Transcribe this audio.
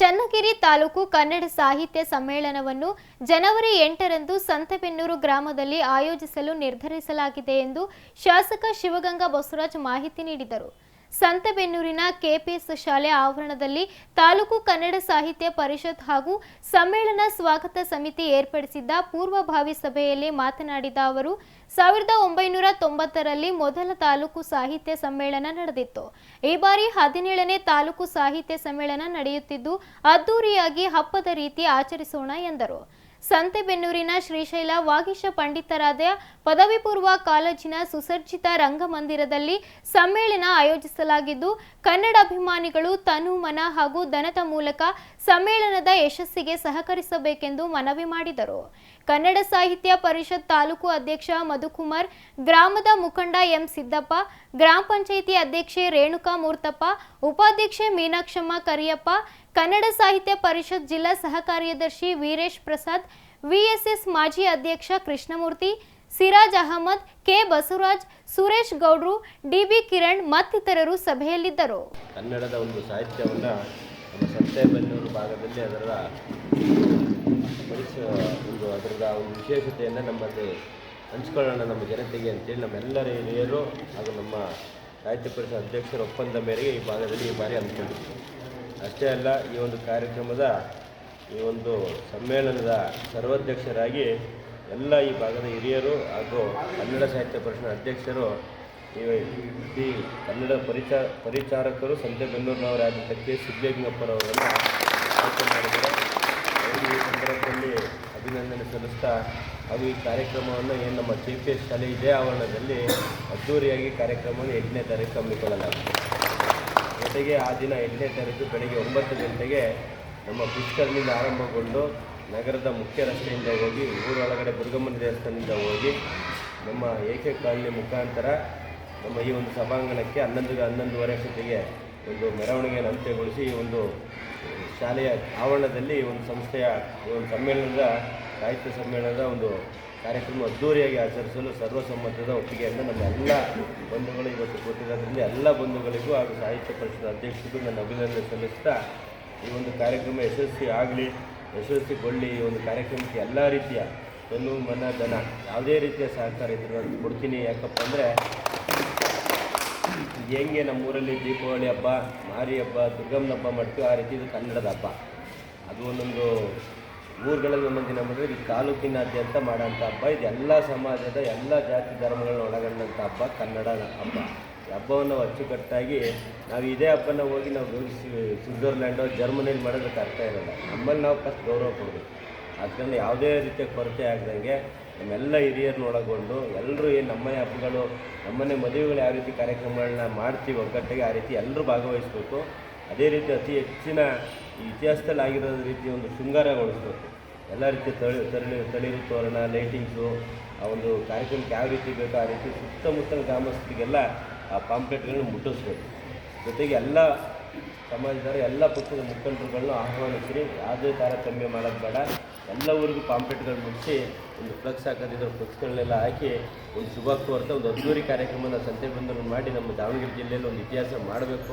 ಚನ್ನಗಿರಿ ತಾಲೂಕು ಕನ್ನಡ ಸಾಹಿತ್ಯ ಸಮ್ಮೇಳನವನ್ನು ಜನವರಿ ಎಂಟರಂದು ಸಂತೆಬೆನ್ನೂರು ಗ್ರಾಮದಲ್ಲಿ ಆಯೋಜಿಸಲು ನಿರ್ಧರಿಸಲಾಗಿದೆ ಎಂದು ಶಾಸಕ ಶಿವಗಂಗಾ ಬಸವರಾಜ್ ಮಾಹಿತಿ ನೀಡಿದರು. ಸಂತೆಬೆನ್ನೂರಿನ ಕೆಪಿಎಸ್ ಶಾಲೆ ಆವರಣದಲ್ಲಿ ತಾಲೂಕು ಕನ್ನಡ ಸಾಹಿತ್ಯ ಪರಿಷತ್ ಹಾಗೂ ಸಮ್ಮೇಳನ ಸ್ವಾಗತ ಸಮಿತಿ ಏರ್ಪಡಿಸಿದ್ದ ಪೂರ್ವಭಾವಿ ಸಭೆಯಲ್ಲಿ ಮಾತನಾಡಿದ ಅವರು, ಸಾವಿರದ ಒಂಬೈನೂರ ತೊಂಬತ್ತರಲ್ಲಿ ಮೊದಲ ತಾಲೂಕು ಸಾಹಿತ್ಯ ಸಮ್ಮೇಳನ ನಡೆದಿತ್ತು. ಈ ಬಾರಿ ಹದಿನೇಳನೇ ತಾಲೂಕು ಸಾಹಿತ್ಯ ಸಮ್ಮೇಳನ ನಡೆಯುತ್ತಿದ್ದು, ಅದ್ದೂರಿಯಾಗಿ ಹಬ್ಬದ ರೀತಿ ಆಚರಿಸೋಣ ಎಂದರು. ಸಂತೆಬೆನ್ನೂರಿನ ಶ್ರೀಶೈಲ ವಾಗೀಶ ಪಂಡಿತರಾದ ಪದವಿ ಪೂರ್ವ ಕಾಲೇಜಿನ ಸುಸಜ್ಜಿತ ರಂಗಮಂದಿರದಲ್ಲಿ ಸಮ್ಮೇಳನ ಆಯೋಜಿಸಲಾಗಿದ್ದು, ಕನ್ನಡ ಅಭಿಮಾನಿಗಳು ತನು ಮನ ಹಾಗೂ ದನದ ಮೂಲಕ ಸಮ್ಮೇಳನದ ಯಶಸ್ಸಿಗೆ ಸಹಕರಿಸಬೇಕೆಂದು ಮನವಿ ಮಾಡಿದರು. ಕನ್ನಡ ಸಾಹಿತ್ಯ ಪರಿಷತ್ ತಾಲೂಕು ಅಧ್ಯಕ್ಷ ಮಧುಕುಮಾರ್, ಗ್ರಾಮದ ಮುಖಂಡ ಎಂ ಸಿದ್ದಪ್ಪ, ಗ್ರಾಮ ಪಂಚಾಯಿತಿ ಅಧ್ಯಕ್ಷೆ ರೇಣುಕಾ ಮೂರ್ತಪ್ಪ, ಉಪಾಧ್ಯಕ್ಷೆ ಮೀನಾಕ್ಷಮ್ಮ ಕರಿಯಪ್ಪ, ಕನ್ನಡ ಸಾಹಿತ್ಯ ಪರಿಷತ್ ಜಿಲ್ಲಾ ಸಹ ಕಾರ್ಯದರ್ಶಿ ವೀರೇಶ್ ಪ್ರಸಾದ್, ವಿಎಸ್ಎಸ್ ಮಾಜಿ ಅಧ್ಯಕ್ಷ ಕೃಷ್ಣಮೂರ್ತಿ, ಸಿರಾಜ್ ಅಹಮದ್, ಕೆ ಬಸವರಾಜ್, ಸುರೇಶ್ ಗೌಡ್ರು, ಡಿಬಿ ಕಿರಣ್ ಮತ್ತಿತರರು ಸಭೆಯಲ್ಲಿದ್ದರು. ಕನ್ನಡದ ಒಂದು ಸಾಹಿತ್ಯವನ್ನು ಸಂತೆಬೆನ್ನೂರು ಭಾಗದಲ್ಲಿ ಅದರ ಒಂದು ವಿಶೇಷತೆಯನ್ನು ನಮ್ಮಲ್ಲಿ ಹಂಚ್ಕೊಳ್ಳೋಣ ನಮ್ಮ ಜನತೆಗೆ ಅಂತೇಳಿ ನಮ್ಮೆಲ್ಲರ ಹಿರಿಯರು ಹಾಗೂ ನಮ್ಮ ಸಾಹಿತ್ಯ ಪರಿಷತ್ ಅಧ್ಯಕ್ಷರ ಒಪ್ಪಂದ ಮೇರೆಗೆ ಈ ಭಾಗದಲ್ಲಿ ಈ ಬಾರಿ ಹಮ್ಮಿಕೊಂಡಿದ್ವಿ ಅಷ್ಟೇ ಅಲ್ಲ, ಈ ಒಂದು ಕಾರ್ಯಕ್ರಮದ ಈ ಒಂದು ಸಮ್ಮೇಳನದ ಸರ್ವಾಧ್ಯಕ್ಷರಾಗಿ ಎಲ್ಲ ಈ ಭಾಗದ ಹಿರಿಯರು ಹಾಗೂ ಕನ್ನಡ ಸಾಹಿತ್ಯ ಪರಿಷತ್ ಅಧ್ಯಕ್ಷರು, ಈ ಕನ್ನಡ ಪರಿಚ, ಪರಿಚಾರಕರು ಸಂತೆ ಕೆ ಸಿದ್ದಲಿಂಗಪ್ಪರವರನ್ನು ಸಲ್ಲಿಸ್ತಾ ಹಾಗೂ ಈ ಕಾರ್ಯಕ್ರಮವನ್ನು ಏನು ನಮ್ಮ ಸಿ ಪಿ ಎಸ್ ಶಾಲೆ ಇದೇ ಆವರಣದಲ್ಲಿ ಅದ್ದೂರಿಯಾಗಿ ಕಾರ್ಯಕ್ರಮವನ್ನು ಎಂಟನೇ ತಾರೀಕು ಹಮ್ಮಿಕೊಳ್ಳಲಾಗಿದೆ. ಜೊತೆಗೆ ಆ ದಿನ ಎಂಟನೇ ತಾರೀಕು ಬೆಳಗ್ಗೆ ಒಂಬತ್ತು ಗಂಟೆಗೆ ನಮ್ಮ ಪುಷ್ಕರ್ನಿಂದ ಆರಂಭಗೊಂಡು ನಗರದ ಮುಖ್ಯ ರಸ್ತೆಯಿಂದ ಹೋಗಿ ಊರೊಳಗಡೆ ದುರ್ಗಮ್ಮನ ದೇವಸ್ಥಾನದಿಂದ ಹೋಗಿ ನಮ್ಮ ಏಕೆ ಕಾಲನಿ ಮುಖಾಂತರ ನಮ್ಮ ಈ ಒಂದು ಸಭಾಂಗಣಕ್ಕೆ ಹನ್ನೊಂದು ಹನ್ನೊಂದುವರೆ ಅಷ್ಟೊತ್ತಿಗೆ ಒಂದು ಮೆರವಣಿಗೆಯನ್ನು ಅಂತ್ಯಗೊಳಿಸಿ ಈ ಒಂದು ಶಾಲೆಯ ಆವರಣದಲ್ಲಿ ಒಂದು ಸಂಸ್ಥೆಯ ಒಂದು ಸಮ್ಮೇಳನದ ಸಾಹಿತ್ಯ ಸಮ್ಮೇಳನದ ಒಂದು ಕಾರ್ಯಕ್ರಮ ಅದ್ದೂರಿಯಾಗಿ ಆಚರಿಸಲು ಸರ್ವಸಮ್ಮತದ ಒಪ್ಪಿಗೆಯನ್ನು ನಮ್ಮ ಎಲ್ಲ ಬಂಧುಗಳು ಇವತ್ತು ಕೊಟ್ಟಿರೋದ್ರಿಂದ ಎಲ್ಲ ಬಂಧುಗಳಿಗೂ ಹಾಗೂ ಸಾಹಿತ್ಯ ಪರಿಷತ್ ಅಧ್ಯಕ್ಷರಿಗೂ ನನ್ನ ಅಭಿನಂದನೆ ಸಲ್ಲಿಸ್ತಾ ಈ ಒಂದು ಕಾರ್ಯಕ್ರಮ ಯಶಸ್ವಿ ಆಗಲಿ, ಯಶಸ್ವಿಗೊಳ್ಳಿ. ಈ ಒಂದು ಕಾರ್ಯಕ್ರಮಕ್ಕೆ ಎಲ್ಲ ರೀತಿಯ ತನು ಮನ, ಧನ ಯಾವುದೇ ರೀತಿಯ ಸಹಕಾರ ಇದ್ರೂ ನಾನು ಕೊಡ್ತೀನಿ. ಯಾಕಪ್ಪ ಅಂದರೆ ಹೆಂಗೆ ನಮ್ಮೂರಲ್ಲಿ ದೀಪಾವಳಿ ಹಬ್ಬ, ಮಾರಿ ಹಬ್ಬ, ದುರ್ಗಮ್ಮನ ಹಬ್ಬ ಮಾಡ್ತೀವಿ ಆ ರೀತಿ ಇದು ಕನ್ನಡದ ಹಬ್ಬ. ಅದು ಒಂದೊಂದು ಊರುಗಳಲ್ಲಿ ಒಂದೊಂದು ದಿನ ಬಂದರೆ ಇದು ತಾಲೂಕಿನಾದ್ಯಂತ ಮಾಡೋಂಥ ಹಬ್ಬ. ಇದು ಎಲ್ಲ ಸಮಾಜದ ಎಲ್ಲ ಜಾತಿ ಧರ್ಮಗಳನ್ನ ಒಳಗೊಂಡಂಥ ಹಬ್ಬ ಕನ್ನಡ ಹಬ್ಬ. ಈ ಹಬ್ಬವನ್ನು ಅಚ್ಚುಕಟ್ಟಾಗಿ ನಾವು ಇದೇ ಹಬ್ಬನ ಹೋಗಿ ನಾವು ಸ್ವಿಟ್ಜರ್ಲ್ಯಾಂಡು ಜರ್ಮನಿಯಲ್ಲಿ ಮಾಡೋದಕ್ಕೆ ಅರ್ಥ ಇರಲ್ಲ. ನಮ್ಮಲ್ಲಿ ನಾವು ಫಸ್ಟ್ ಗೌರವ ಕೊಡಬೇಕು. ಅದರಿಂದ ಯಾವುದೇ ರೀತಿಯ ಕೊರತೆ ಆಗದಂಗೆ ನಮ್ಮೆಲ್ಲ ಹಿರಿಯರನ್ನ ಒಳಗೊಂಡು ಎಲ್ಲರೂ ಏನು ನಮ್ಮನೆ ಹಬ್ಬಗಳು, ನಮ್ಮನೆ ಮದುವೆಗಳು ಯಾವ ರೀತಿ ಕಾರ್ಯಕ್ರಮಗಳನ್ನ ಮಾಡ್ತೀವಿ ಒಗ್ಗಟ್ಟಿಗೆ ಆ ರೀತಿ ಎಲ್ಲರೂ ಭಾಗವಹಿಸಬೇಕು. ಅದೇ ರೀತಿ ಅತಿ ಹೆಚ್ಚಿನ ಇತಿಹಾಸದಲ್ಲಿ ಆಗಿರೋ ರೀತಿ ಒಂದು ಶೃಂಗಾರಗೊಳಿಸ್ತು. ಎಲ್ಲ ರೀತಿಯ ತಳಿ ತಳಿ ತಳಿರು ತೋರಣ ಲೈಟಿಂಗ್ಸು ಆ ಒಂದು ಕಾರ್ಯಕ್ರಮಕ್ಕೆ ಯಾವ ರೀತಿ ಬೇಕೋ ಆ ರೀತಿ ಸುತ್ತಮುತ್ತಲ ಗ್ರಾಮಸ್ಥರಿಗೆಲ್ಲ ಆ ಪಾಂಪ್ಲೆಟ್ಗಳನ್ನ ಮುಟ್ಟಿಸ್ಬೇಕು. ಜೊತೆಗೆ ಎಲ್ಲ ಸಮಾಜದವರು, ಎಲ್ಲ ಪಕ್ಷದ ಮುಖಂಡರುಗಳನ್ನು ಆಹ್ವಾನಿಸಿ ಯಾವುದೇ ತಾರತಮ್ಯ ಮಾಡೋದು ಬೇಡ. ಎಲ್ಲ ಊರಿಗೂ ಪಾಂಪ್ಲೆಟ್ಗಳು ಮುಟ್ಟಿಸಿ ಒಂದು ಫ್ಲಕ್ಸ್ ಹಾಕೋದಿದ್ರು ಫ್ಲಕ್ಸ್ಗಳನ್ನೆಲ್ಲ ಹಾಕಿ ಒಂದು ಶುಭ ಕೋರ್ತಾ, ಒಂದು ಅದ್ದೂರಿ ಕಾರ್ಯಕ್ರಮನ ಸಂತೆ ಬಂದರು ಮಾಡಿ ನಮ್ಮ ದಾವಣಗೆರೆ ಜಿಲ್ಲೆಯಲ್ಲಿ ಒಂದು ಇತಿಹಾಸ ಮಾಡಬೇಕು.